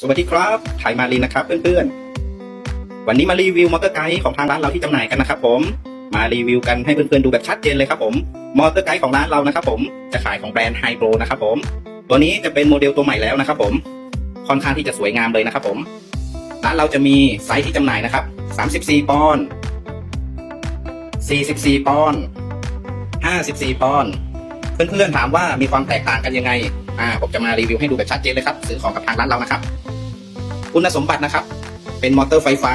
สวัสดีครับไทยมารีนะครับเพื่อนๆ วันนี้มารีวิวมอเตอร์ไกด์ของทางร้านเราที่จำหน่ายกันนะครับผม มารีวิวกันให้เพื่อนๆดูแบบชัดเจนเลยครับผม มอเตอร์ไกด์ของร้านเรานะครับผม จะขายของแบรนด์ไฮโปรนะครับผม ตัวนี้จะเป็นโมเดลตัวใหม่แล้วนะครับผม ค่อนข้างที่จะสวยงามเลยนะครับผม ร้านเราจะมีไซส์ที่จำหน่ายนะครับ 34 ปอนด์ 44 ปอนด์ 54 ปอนด์ เพื่อนๆถามว่ามีความแตกต่างกันยังไง อ่าผมจะมารีวิวให้ดูแบบชัดเจนเลยครับ ซื้อของกับทางร้านเรานะครับ คุณสมบัตินะครับ เป็นมอเตอร์ไฟฟ้า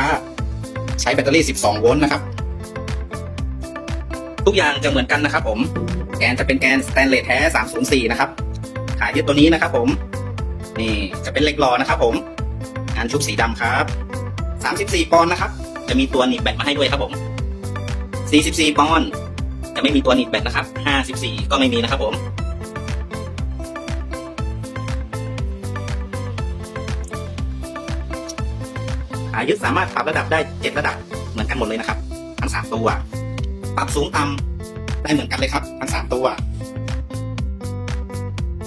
ใช้แบตเตอรี่ 12 โวลต์นะครับ ทุกอย่างจะเหมือนกันนะครับ ผม แกนจะเป็นแกนสแตนเลสแท้ 304 นะครับ ขายยึดตัวนี้นะครับ ผม นี่จะเป็นเหล็กหล่อนะครับ ผม งานชุบสีดำครับ 34 ปอนด์นะครับ จะมีตัวหนีบแบตมาให้ด้วยครับผม 44 ปอนด์จะไม่มีตัวหนีบแบตนะครับ 54 ก็ไม่มีนะครับผม ขายึดสามารถปรับระดับได้ 7 ระดับเหมือนกันหมดเลยนะครับ ทั้ง 3 ตัว ปรับสูงต่ำได้เหมือนกันเลยครับ ทั้ง 3 ตัว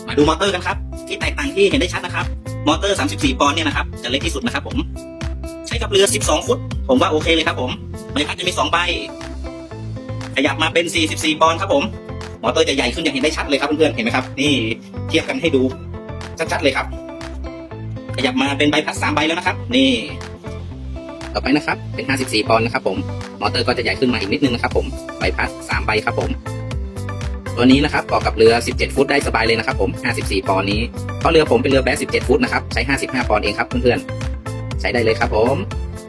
มาดูมอเตอร์กันครับ ที่แตกต่างที่เห็นได้ชัดนะครับ มอเตอร์ 34 ปอนด์เนี่ยนะครับจะเล็กที่สุดนะครับผม ใช้กับเรือ 12 ฟุต ผมว่าโอเคเลยครับผมใบพัดจะมี 2 ใบขยับมาเป็น 44 ปอนด์ครับผมมอเตอร์จะใหญ่ขึ้นอย่างเห็นได้ชัดเลยครับเพื่อนๆเห็นไหมครับ นี่เทียบกันให้ดูชัดๆเลยครับขยับมาเป็นใบพัด3ใบแล้วนะครับ นี่ ต่อไปนะครับ เป็น 54 ปอนด์นะครับผมมอเตอร์ก็จะใหญ่ขึ้นมาอีกนิดนึงนะครับผมใบพัด 3 ใบครับผม ตัวนี้นะครับเหมาะกับเรือ 17 ฟุตได้สบายเลยนะครับผม 54 ปอนด์นี้เพราะเรือผมเป็นเรือแบส17 ฟุตนะครับใช้ 55 ปอนด์เองครับเพื่อนๆใช้ได้เลยครับผม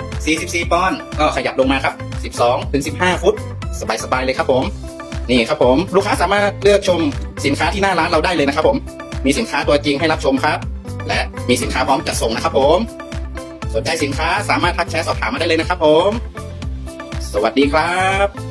44 ปอนด์ก็ขยับลงมาครับ12ถึง15 ฟุต สบายๆเลยครับผมนี่ครับผมลูกค้าสามารถเลือกชมสินค้าที่หน้าร้านเราได้เลยนะครับผม มีสินค้าตัวจริงให้รับชมครับ และมีสินค้าพร้อมจัดส่งนะครับผม สนใจสินค้าสามารถทักแชทสอบถามมาได้เลยนะครับผม สวัสดีครับ